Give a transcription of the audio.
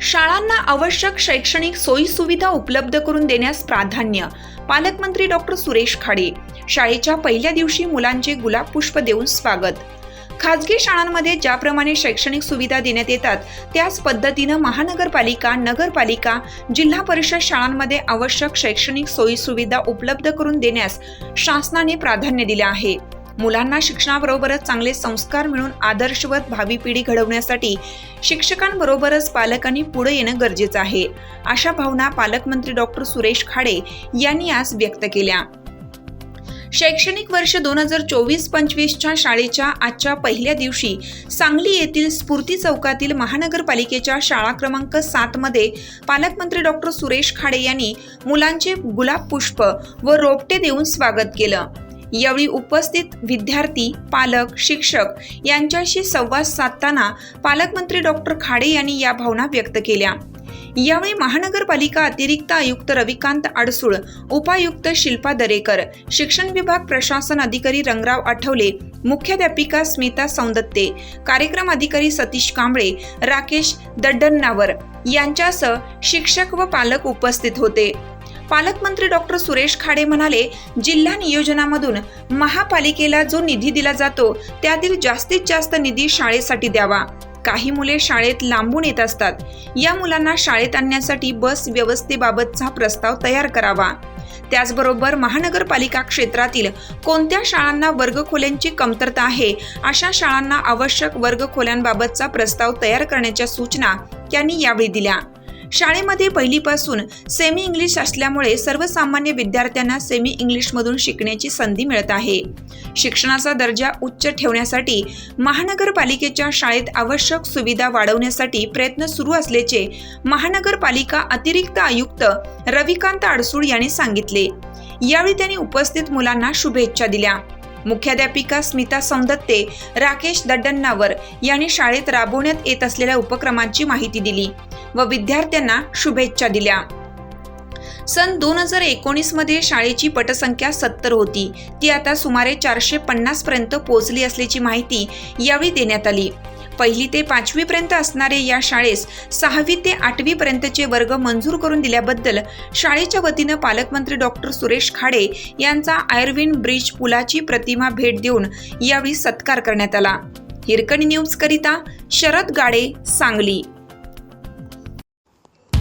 शाळांना आवश्यक शैक्षणिक सोयीसुविधा उपलब्ध करून देण्यास प्राधान्य पालकमंत्री डॉक्टर सुरेश खाडे. शाळेच्या पहिल्या दिवशी मुलांचे गुलाब पुष्प देऊन स्वागत. खाजगी शाळांमध्ये ज्याप्रमाणे शैक्षणिक सुविधा देण्यात येतात त्याच पद्धतीनं महानगरपालिका नगरपालिका जिल्हा परिषद शाळांमध्ये आवश्यक शैक्षणिक सोयीसुविधा उपलब्ध करून देण्यास शासनाने प्राधान्य दिले आहे. मुलांना शिक्षणाबरोबरच चांगले संस्कार मिळून आदर्शवत भावी पिढी घडवण्यासाठी शिक्षकांबरोबरच पालकांनी पुढे येणं गरजेचं आहे. अशा भावना पालकमंत्री डॉक्टर सुरेश खाडे यांनी आज व्यक्त केल्या. शैक्षणिक वर्ष दोन हजार चोवीस पंचवीसच्या शाळेच्या आजच्या पहिल्या दिवशी सांगली येथील स्फूर्ती चौकातील महानगरपालिकेच्या शाळा क्रमांक सातमध्ये पालकमंत्री डॉक्टर सुरेश खाडे यांनी मुलांचे गुलाब पुष्प व रोपटे देऊन स्वागत केलं. यावेळी उपस्थित विद्यार्थी पालक शिक्षक यांच्याशी संवाद साधताना पालकमंत्री डॉक्टर खाडे यांनी या भावना व्यक्त केल्या. यावेळी महानगरपालिका अतिरिक्त आयुक्त रविकांत अडसूळ उपायुक्त शिल्पा दरेकर शिक्षण विभाग प्रशासन अधिकारी रंगराव आठवले मुख्याध्यापिका स्मिता सौंदत्ते कार्यक्रम अधिकारी सतीश कांबळे राकेश दड्डन्नावर यांच्यासह शिक्षक व पालक उपस्थित होते. पालकमंत्री डॉक्टर सुरेश खाडे म्हणाले जिल्हा नियोजनामधून महापालिकेला जो निधी दिला जातो त्यातील जास्तीत जास्त निधी शाळेसाठी द्यावा. काही मुले शाळेत लांबून येत असतात. या मुलांना शाळेत आणण्यासाठी बस व्यवस्थेबाबतचा प्रस्ताव तयार करावा. त्याचबरोबर महानगरपालिका क्षेत्रातील कोणत्या शाळांना वर्गखोल्यांची कमतरता आहे अशा शाळांना आवश्यक वर्गखोल्यांबाबतचा प्रस्ताव तयार करण्याच्या सूचना त्यांनी यावेळी दिल्या. शाळेमध्ये पहिलीपासून सेमी इंग्लिश असल्यामुळे सर्वसामान्य विद्यार्थ्यांना सेमी इंग्लिशमधून शिकण्याची संधी मिळत आहे. शिक्षणाचा दर्जा उच्च ठेवण्यासाठी महानगरपालिकेच्या शाळेत आवश्यक सुविधा वाढवण्यासाठी प्रयत्न सुरू असल्याचे महानगरपालिका अतिरिक्त आयुक्त रविकांत अडसूळ यांनी सांगितले. यावेळी त्यांनी उपस्थित मुलांना शुभेच्छा दिल्या. मुख्याध्यापिका स्मिता सौंदत्ते राकेश दड्डन्नावर यांनी शाळेत राबवण्यात येत असलेल्या उपक्रमांची माहिती दिली. व विद्यार्थ्यांना शुभेच्छा दिल्या. सन दोन हजार एकोणीसमध्ये शाळेची पटसंख्या सत्तर होती. ती आता सुमारे चारशे पन्नासपर्यंत पोहोचली असल्याची माहिती यावेळी देण्यात आली. पहिली ते पाचवीपर्यंत असणारे या शाळेस सहावी ते आठवीपर्यंतचे वर्ग मंजूर करून दिल्याबद्दल शाळेच्या वतीनं पालकमंत्री डॉक्टर सुरेश खाडे यांचा आयर्विन ब्रिज पुलाची प्रतिमा भेट देऊन यावेळी सत्कार करण्यात आला. हिरकणी न्यूजकरिता शरद गाडे सांगली.